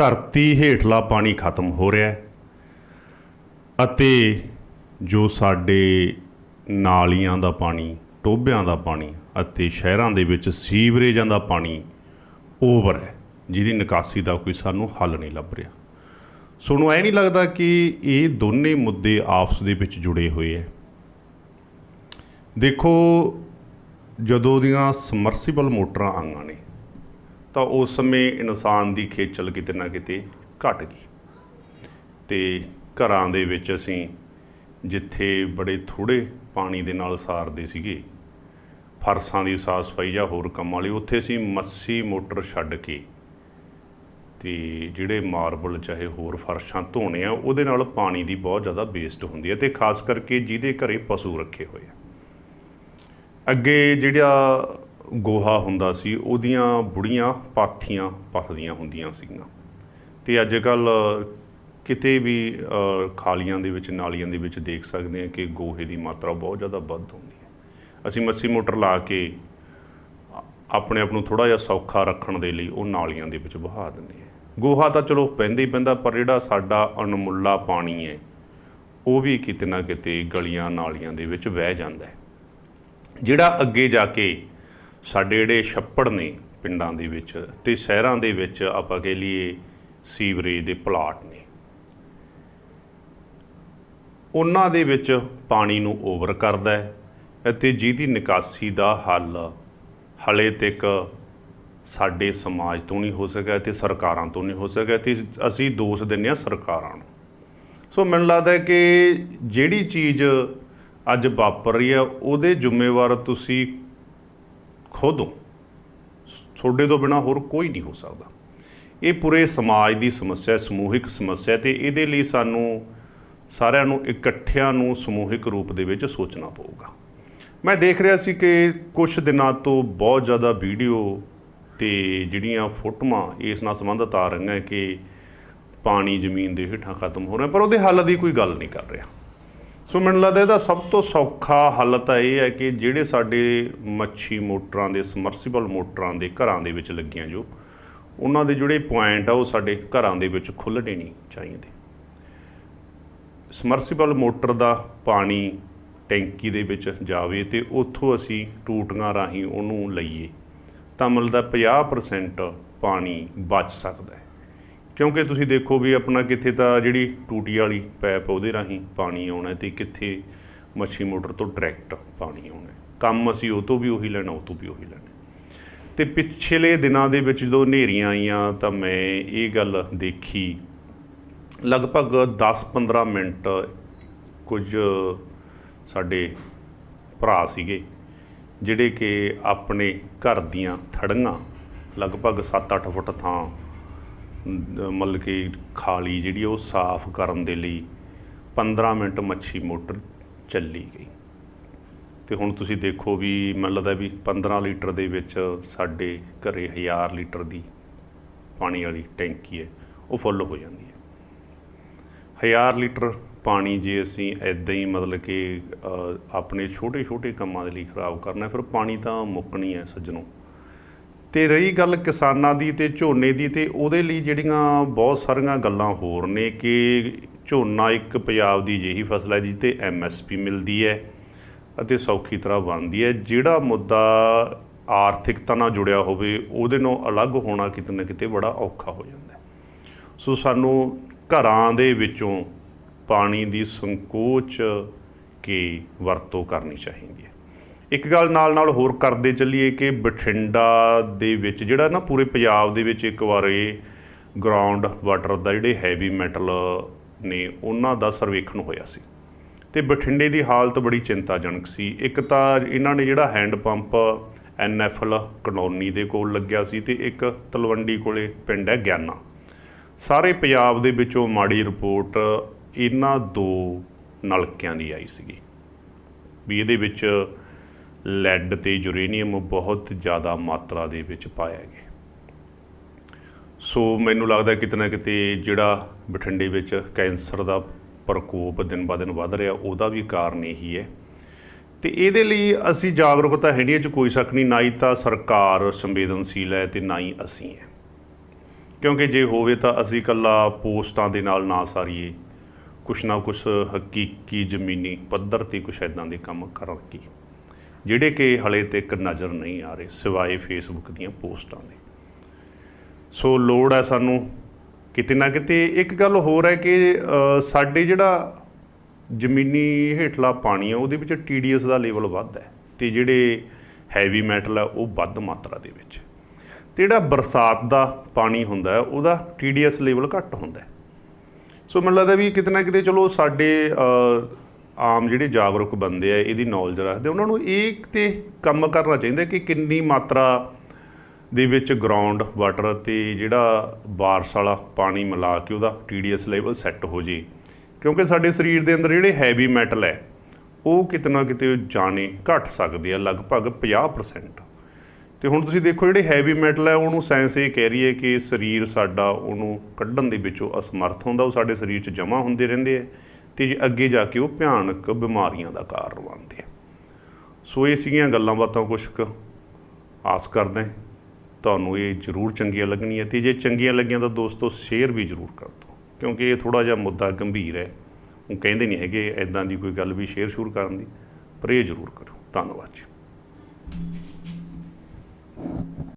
ਧਰਤੀ ਹੇਠਲਾ ਪਾਣੀ ਖਤਮ ਹੋ ਰਿਹਾ ਹੈ ਅਤੇ ਜੋ ਸਾਡੇ ਨਾਲੀਆਂ ਦਾ ਪਾਣੀ, ਟੋਭਿਆਂ ਦਾ ਪਾਣੀ ਅਤੇ ਸ਼ਹਿਰਾਂ ਦੇ ਵਿੱਚ ਸੀਵਰੇਜਾਂ ਦਾ ਪਾਣੀ ਓਵਰ ਹੈ, ਜਿਹਦੀ ਨਿਕਾਸੀ ਦਾ ਕੋਈ ਸਾਨੂੰ ਹੱਲ ਨਹੀਂ ਲੱਭ ਰਿਹਾ। ਸੋ ਨੂੰ ਐ ਨਹੀਂ ਲੱਗਦਾ ਕਿ ਇਹ ਦੋਨੇ ਮੁੱਦੇ ਆਪਸ ਦੇ ਵਿੱਚ ਜੁੜੇ ਹੋਏ ਹੈ। ਦੇਖੋ, ਜਦੋਂ ਦੀਆਂ ਸਮਰਸੀਬਲ ਮੋਟਰਾਂ ਆਈਆਂ ਨੇ ਤਾਂ ਉਸ ਸਮੇਂ ਇਨਸਾਨ ਦੀ ਖੇਚਲ ਕਿਤੇ ਨਾ ਕਿਤੇ ਘਟ ਗਈ। ਤੇ ਘਰਾਂ ਦੇ ਵਿੱਚ ਅਸੀਂ ਜਿੱਥੇ ਬੜੇ ਥੋੜੇ ਪਾਣੀ ਦੇ ਨਾਲ ਸਾਰਦੇ ਸੀਗੇ, ਫਰਸਾਂ ਦੀ ਸਾਫ਼ ਸਫ਼ਾਈ ਜਾਂ ਹੋਰ ਕੰਮਾਂ ਲਈ ਉੱਥੇ ਅਸੀਂ ਮੱਸੀ ਮੋਟਰ ਛੱਡ ਕੇ ਤੇ ਜਿਹੜੇ ਮਾਰਬਲ ਚਾਹੇ ਹੋਰ ਫਰਸ਼ਾਂ ਧੋਣੇ ਆ, ਉਹਦੇ ਨਾਲ ਪਾਣੀ ਦੀ ਬਹੁਤ ਜ਼ਿਆਦਾ ਵੇਸਟ ਹੁੰਦੀ ਹੈ ਤੇ ਖਾਸ ਕਰਕੇ ਜਿਹਦੇ ਘਰੇ ਪਸ਼ੂ ਰੱਖੇ ਹੋਏ ਆ। ਅੱਗੇ ਜਿਹੜਾ ਗੋਹਾ ਹੁੰਦਾ ਸੀ, ਉਹਦੀਆਂ ਬੁੜੀਆਂ ਪਾਥੀਆਂ ਪੱਥਦੀਆਂ ਹੁੰਦੀਆਂ ਸੀਗੀਆਂ। ਤੇ ਅੱਜ ਕੱਲ ਕਿਤੇ ਵੀ ਖਾਲੀਆਂ ਦੇ ਵਿੱਚ, ਨਾਲੀਆਂ ਦੇ ਵਿੱਚ ਦੇਖ ਸਕਦੇ ਹਾਂ ਕਿ ਗੋਹੇ ਦੀ ਮਾਤਰਾ ਬਹੁਤ ਜ਼ਿਆਦਾ ਵੱਧ ਹੁੰਦੀ ਹੈ। ਅਸੀਂ ਮੱਸੀ ਮੋਟਰ ਲਾ ਕੇ ਆਪਣੇ ਆਪ ਨੂੰ ਥੋੜਾ ਜਿਹਾ ਸੌਖਾ ਰੱਖਣ ਦੇ ਲਈ ਉਹ ਨਾਲੀਆਂ ਦੇ ਵਿੱਚ ਵਹਾ ਦਿੰਦੇ ਹਾਂ। ਗੋਹਾ ਤਾਂ ਚਲੋ ਪੈਂਦਾ ਹੀ ਪੈਂਦਾ, ਪਰ ਜਿਹੜਾ ਸਾਡਾ ਅਣਮੁੱਲਾ ਪਾਣੀ ਹੈ, ਉਹ ਵੀ ਕਿਤੇ ਨਾ ਕਿਤੇ ਗਲੀਆਂ ਨਾਲੀਆਂ ਦੇ ਵਿੱਚ ਵਹਿ ਜਾਂਦਾ ਹੈ। ਜਿਹੜਾ ਅੱਗੇ ਜਾ ਕੇ ਸਾਡੇ ਜਿਹੜੇ ਛੱਪੜ ਨੇ ਪਿੰਡਾਂ ਦੇ ਵਿੱਚ ਤੇ ਸ਼ਹਿਰਾਂ ਦੇ ਵਿੱਚ ਆਪਾਂ ਕਹਿ ਲਈਏ ਸੀਵਰੇਜ ਦੇ ਪਲਾਟ ਨੇ। ਉਹਨਾਂ ਦੇ ਵਿੱਚ ਪਾਣੀ ਨੂੰ ਓਵਰ ਕਰਦਾ ਹੈ ਅਤੇ ਜਿਹਦੀ ਨਿਕਾਸੀ ਦਾ ਹੱਲ ਹਲੇ ਤੱਕ ਸਾਡੇ ਸਮਾਜ ਤੋਂ ਨਹੀਂ ਹੋ ਸਕਿਆ ਤੇ ਸਰਕਾਰਾਂ ਤੋਂ ਨਹੀਂ ਹੋ ਸਕਿਆ ਤੇ ਅਸੀਂ ਦੋਸ਼ ਦਿੰਦੇ ਹਾਂ ਸਰਕਾਰਾਂ ਨੂੰ। ਸੋ ਮੈਨੂੰ ਲੱਗਦਾ ਹੈ ਕਿ ਜਿਹੜੀ ਚੀਜ਼ ਅੱਜ ਵਾਪਰ ਰਹੀ ਹੈ, ਉਹਦੇ ਜ਼ਿੰਮੇਵਾਰ ਤੁਸੀਂ ਖੁਦ ਹੋ। ਤੁਹਾਡੇ ਤੋਂ ਬਿਨਾ ਹੋਰ ਕੋਈ ਨਹੀਂ ਹੋ ਸਕਦਾ। ਇਹ ਪੂਰੇ ਸਮਾਜ ਦੀ ਸਮੱਸਿਆ ਸਮੂਹਿਕ ਸਮੱਸਿਆ ਹੈ ਤੇ ਇਹਦੇ ਲਈ ਸਾਨੂੰ ਸਾਰਿਆਂ ਨੂੰ ਇਕੱਠਿਆਂ ਨੂੰ ਸਮੂਹਿਕ ਰੂਪ ਦੇ ਵਿੱਚ ਸੋਚਣਾ ਪਊਗਾ। ਮੈਂ ਦੇਖ ਰਿਹਾ ਸੀ ਕਿ ਕੁਝ ਦਿਨਾਂ ਤੋਂ ਬਹੁਤ ਜ਼ਿਆਦਾ ਵੀਡੀਓ ਤੇ ਜਿਹੜੀਆਂ ਫੋਟੋਆਂ ਇਸ ਨਾਲ ਸੰਬੰਧਿਤ ਆ ਰਹੀਆਂ ਕਿ ਪਾਣੀ ਜ਼ਮੀਨ ਦੇ ਹੇਠਾਂ ਖਤਮ ਹੋ ਰਿਹਾ, ਪਰ ਉਹਦੇ ਹੱਲ ਦੀ ਕੋਈ ਗੱਲ ਨਹੀਂ ਕਰ ਰਿਹਾ। ਸੋ ਮੈਨੂੰ ਲੱਗਦਾ ਇਹਦਾ ਸਭ ਤੋਂ ਸੌਖਾ ਹੱਲ ਤਾਂ ਇਹ ਹੈ ਕਿ ਜਿਹੜੇ ਸਾਡੇ ਮੱਛੀ ਮੋਟਰਾਂ ਦੇ ਸਮਰਸੀਬਲ ਮੋਟਰਾਂ ਦੇ ਘਰਾਂ ਦੇ ਵਿੱਚ ਲੱਗੀਆਂ ਜੋ, ਉਹਨਾਂ ਦੇ ਜਿਹੜੇ ਪੁਆਇੰਟ ਆ ਉਹ ਸਾਡੇ ਘਰਾਂ ਦੇ ਵਿੱਚ ਖੁੱਲ੍ਹਣੇ ਨਹੀਂ ਚਾਹੀਦੇ। ਸਮਰਸੀਬਲ ਮੋਟਰ ਦਾ ਪਾਣੀ ਟੈਂਕੀ ਦੇ ਵਿੱਚ ਜਾਵੇ ਤੇ ਉੱਥੋਂ ਅਸੀਂ ਟੂਟੀਆਂ ਰਾਹੀਂ ਉਹਨੂੰ ਲਈਏ, ਤਾਂ ਮਿਲਦਾ 50% ਪਾਣੀ ਬਚ ਸਕਦਾ ਹੈ। ਕਿਉਂਕਿ ਤੁਸੀਂ ਦੇਖੋ ਵੀ ਆਪਣਾ ਕਿੱਥੇ ਤਾਂ ਜਿਹੜੀ ਟੂਟੀ ਵਾਲੀ ਪੈਪ ਉਹਦੇ ਰਾਹੀਂ ਪਾਣੀ ਆਉਣਾ ਹੈ ਤੇ ਕਿੱਥੇ ਮੱਛੀ ਮੋਟਰ ਤੋਂ ਡਾਇਰੈਕਟ ਪਾਣੀ ਆਉਣਾ। ਕੰਮ ਅਸੀਂ ਉਹ ਤੋਂ ਵੀ ਉਹੀ ਲੈਣਾ, ਉਹ ਤੋਂ ਵੀ ਉਹੀ ਲੈਣਾ। ਤੇ ਪਿਛਲੇ ਦਿਨਾਂ ਦੇ ਵਿੱਚ ਜਦੋਂ ਹਨੇਰੀਆਂ ਆਈਆਂ ਤਾਂ ਮੈਂ ਇਹ ਗੱਲ ਦੇਖੀ। ਲਗਭਗ 10-15 ਮਿੰਟ ਕੁਝ ਸਾਡੇ ਭਰਾ ਸੀਗੇ, ਜਿਹੜੇ ਕਿ ਆਪਣੇ ਘਰ ਦੀਆਂ ਥੜੀਆਂ ਲਗਭਗ 7-8 ਫੁੱਟ ਥਾਂ ਮਤਲਬ ਕਿ ਖਾਲੀ ਜਿਹੜੀ ਉਹ ਸਾਫ਼ ਕਰਨ ਦੇ ਲਈ 15 ਮਿੰਟ ਮੱਛੀ ਮੋਟਰ ਚੱਲੀ ਗਈ। ਤੇ ਹੁਣ ਤੁਸੀਂ ਦੇਖੋ ਵੀ ਮੈਨੂੰ ਲੱਗਦਾ ਵੀ 15 ਲੀਟਰ ਦੇ ਵਿੱਚ ਸਾਡੇ ਘਰੇ 1000 ਲੀਟਰ ਦੀ ਪਾਣੀ ਵਾਲੀ ਟੈਂਕੀ ਹੈ, ਉਹ ਫੁੱਲ ਹੋ ਜਾਂਦੀ ਹੈ। 1000 ਲੀਟਰ ਪਾਣੀ ਜੇ ਅਸੀਂ ਐਦਾਂ ਹੀ ਮਤਲਬ ਕਿ ਆਪਣੇ ਛੋਟੇ ਛੋਟੇ ਕੰਮਾਂ ਦੇ ਲਈ ਖਰਾਬ ਕਰਨਾ ਫਿਰ ਪਾਣੀ ਤਾਂ ਮੁੱਕਣੀ ਹੈ ਸੱਜਣੋ। ਤੇ ਰਹੀ ਗੱਲ ਕਿਸਾਨਾਂ ਦੀ ਤੇ ਝੋਨੇ ਦੀ ਤੇ ਉਹਦੇ ਲਈ ਜਿਹੜੀਆਂ ਬਹੁਤ ਸਾਰੀਆਂ ਗੱਲਾਂ ਹੋਰ ਨੇ ਕਿ ਝੋਨਾ ਇੱਕ ਪੰਜਾਬ ਦੀ ਜਿਹੀ ਫਸਲ ਹੈ ਜਿਸ ਤੇ ਐਮਐਸਪੀ ਮਿਲਦੀ ਹੈ ਅਤੇ ਸੌਖੀ ਤਰ੍ਹਾਂ ਬਣਦੀ ਹੈ। ਜਿਹੜਾ ਮੁੱਦਾ ਆਰਥਿਕਤਾ ਨਾਲ ਜੁੜਿਆ ਹੋਵੇ, ਉਹਦੇ ਨਾਲ ਅਲੱਗ ਹੋਣਾ ਕਿਤੇ ਨਾ ਕਿਤੇ ਬੜਾ ਔਖਾ ਹੋ ਜਾਂਦਾ ਸੋ ਸਾਨੂੰ ਘਰਾਂ ਦੇ ਵਿੱਚੋਂ ਪਾਣੀ ਦੀ ਸੰਕੋਚ ਕੇ ਵਰਤੋਂ ਕਰਨੀ ਚਾਹੀਦੀ ਹੈ। ਇੱਕ ਗੱਲ ਨਾਲ ਨਾਲ ਹੋਰ ਕਰਦੇ ਚੱਲੀਏ ਕਿ ਬਠਿੰਡਾ ਦੇ ਵਿੱਚ ਜਿਹੜਾ ਨਾ ਪੂਰੇ ਪੰਜਾਬ ਦੇ ਵਿੱਚ ਇੱਕ ਵਾਰ ਗਰਾਊਂਡ ਵਾਟਰ ਦਾ ਜਿਹੜੇ ਹੈਵੀ ਮੈਟਲ ਨੇ, ਉਹਨਾਂ ਦਾ ਸਰਵੇਖਣ ਹੋਇਆ ਸੀ। ਤੇ ਬਠਿੰਡੇ ਦੀ ਹਾਲਤ ਬੜੀ ਚਿੰਤਾਜਨਕ ਸੀ। ਇੱਕ ਤਾਂ ਇਹਨਾਂ ਨੇ ਜਿਹੜਾ ਹੈਂਡ ਪੰਪ ਐਨਐਫਐਲ ਕਲੋਨੀ ਦੇ ਕੋਲ ਲੱਗਿਆ ਸੀ ਤੇ ਇੱਕ ਤਲਵੰਡੀ ਕੋਲੇ ਪਿੰਡ ਹੈ ਗਿਆਨਾ। ਸਾਰੇ ਪੰਜਾਬ ਦੇ ਵਿੱਚੋਂ ਮਾੜੀ ਰਿਪੋਰਟ ਇਹਨਾਂ ਦੋ ਨਲਕਿਆਂ ਦੀ ਆਈ ਸੀਗੀ। ਵੀ ਇਹਦੇ ਵਿੱਚ ਲੈਡ ਤੇ ਯੂਰੇਨੀਅਮ ਬਹੁਤ ਜ਼ਿਆਦਾ ਮਾਤਰਾ ਦੇ ਵਿੱਚ ਪਾਇਆ ਗਿਆ ਸੋ ਮੈਨੂੰ ਲੱਗਦਾ ਕਿਤੇ ਨਾ ਕਿਤੇ ਜਿਹੜਾ ਬਠਿੰਡੇ ਵਿੱਚ ਕੈਂਸਰ ਦਾ ਪ੍ਰਕੋਪ ਦਿਨ ਬਾ ਦਿਨ ਵੱਧ ਰਿਹਾ, ਉਹਦਾ ਵੀ ਕਾਰਨ ਇਹੀ ਹੈ। ਤੇ ਇਹਦੇ ਲਈ ਅਸੀਂ ਜਾਗਰੂਕਤਾ ਹੈ ਨਹੀਂ ਇਹ 'ਚ ਕੋਈ ਸ਼ੱਕ ਨਹੀਂ, ਨਾ ਹੀ ਤਾਂ ਸਰਕਾਰ ਸੰਵੇਦਨਸ਼ੀਲ ਹੈ ਤੇ ਨਾ ਹੀ ਅਸੀਂ ਹੈ। ਕਿਉਂਕਿ ਜੇ ਹੋਵੇ ਤਾਂ ਅਸੀਂ ਇਕੱਲਾ ਪੋਸਟਾਂ ਦੇ ਨਾਲ ਨਾ ਸਾਰੀਏ। ਕੁਛ ਨਾ ਕੁਛ ਹਕੀਕੀ ਜ਼ਮੀਨੀ ਪੱਧਰ ਤੇ ਕੁਛ ਇਦਾਂ ਦੇ ਕੰਮ ਕਰਾਂਗੇ। ਜਿਹੜੇ ਕਿ ਹਲੇ ਤੱਕ ਨਜ਼ਰ ਨਹੀਂ ਆ ਰਹੇ ਸਿਵਾਏ ਫੇਸਬੁੱਕ ਦੀਆਂ ਪੋਸਟਾਂ ਦੇ। ਸੋ ਲੋੜ ਹੈ ਸਾਨੂੰ ਕਿਤੇ ਨਾ ਕਿਤੇ ਇੱਕ ਗੱਲ ਹੋਰ ਹੈ ਕਿ ਸਾਡੇ ਜਿਹੜਾ ਜ਼ਮੀਨੀ ਹੇਠਲਾ ਪਾਣੀ ਆ, ਉਹਦੇ ਵਿੱਚ TDS ਦਾ ਲੈਵਲ ਵੱਧ ਹੈ ਤੇ ਜਿਹੜੇ ਹੈਵੀ ਮੈਟਲ ਹੈ ਉਹ ਵੱਧ ਮਾਤਰਾ ਦੇ ਵਿੱਚ। ਤੇ ਜਿਹੜਾ ਬਰਸਾਤ ਦਾ ਪਾਣੀ ਹੁੰਦਾ ਹੈ, ਉਹਦਾ TDS ਲੈਵਲ ਘੱਟ ਹੁੰਦਾ ਹੈ। ਸੋ ਮੈਨੂੰ ਲੱਗਦਾ ਵੀ ਕਿਤੇ ਨਾ ਕਿਤੇ ਚਲੋ ਸਾਡੇ ਆਮ ਜਿਹੜੇ ਜਾਗਰੂਕ ਬੰਦੇ ਆ, ਇਹਦੀ ਨੌਲੇਜ ਰੱਖਦੇ ਉਹਨਾਂ ਨੂੰ ਇਹ ਤੇ ਕੰਮ ਕਰਨਾ ਚਾਹੀਦਾ ਕਿ ਕਿੰਨੀ ਮਾਤਰਾ ਦੇ ਵਿੱਚ ਗਰਾਊਂਡ ਵਾਟਰ ਤੇ ਜਿਹੜਾ ਬਾਰਸ ਵਾਲਾ ਪਾਣੀ ਮਿਲਾ ਕੇ ਉਹਦਾ TDS ਲੈਵਲ ਸੈੱਟ ਹੋ ਜੇ। ਕਿਉਂਕਿ ਸਾਡੇ ਸਰੀਰ ਦੇ ਅੰਦਰ ਜਿਹੜੇ ਹੈਵੀ ਮੈਟਲ ਹੈ, ਉਹ ਕਿਤੇ ਨਾ ਕਿਤੇ ਜਾਣੇ ਘਟ ਸਕਦੇ ਆ, ਲਗਭਗ 50% ਤੇ ਹੁਣ ਤੁਸੀਂ ਦੇਖੋ ਜਿਹੜੇ ਹੈਵੀ ਮੈਟਲ ਹੈ, ਉਹਨੂੰ ਸਾਇੰਸ ਇਹ ਕਹਿ ਰਹੀ ਹੈ ਕਿ ਸਰੀਰ ਸਾਡਾ ਉਹਨੂੰ ਕੱਢਣ ਦੇ ਵਿੱਚੋਂ ਅਸਮਰਥ ਹੁੰਦਾ, ਉਹ ਸਾਡੇ ਸਰੀਰ 'ਚ ਜਮ੍ਹਾਂ ਹੁੰਦੇ ਰਹਿੰਦੇ ਆ। ਤੇ ਜੇ ਅੱਗੇ ਜਾ ਕੇ ਉਹ ਭਿਆਨਕ ਬਿਮਾਰੀਆਂ ਦਾ ਕਾਰਨ ਬਣਦੇ ਆ। ਸੋ ਇਹ ਸੀਗੀਆਂ ਗੱਲਾਂ ਬਾਤਾਂ ਕੁਛ ਕੁ। ਆਸ ਕਰਦੇ ਤੁਹਾਨੂੰ ਇਹ ਜ਼ਰੂਰ ਚੰਗੀਆਂ ਲੱਗਣੀਆਂ ਤੇ ਜੇ ਚੰਗੀਆਂ ਲੱਗੀਆਂ ਤਾਂ ਦੋਸਤੋ ਸ਼ੇਅਰ ਵੀ ਜ਼ਰੂਰ ਕਰ ਦਿਓ, ਕਿਉਂਕਿ ਇਹ ਥੋੜਾ ਜਿਹਾ ਮੁੱਦਾ ਗੰਭੀਰ ਹੈ। ਉਹ ਕਹਿੰਦੇ ਨਹੀਂ ਹੈਗੇ ਐਦਾਂ ਦੀ ਕੋਈ ਗੱਲ ਵੀ ਸ਼ੇਅਰ ਸ਼ੁਰੂ ਕਰਨ ਦੀ, ਪਰ ਇਹ ਜ਼ਰੂਰ ਕਰੋ। ਧੰਨਵਾਦ ਜੀ।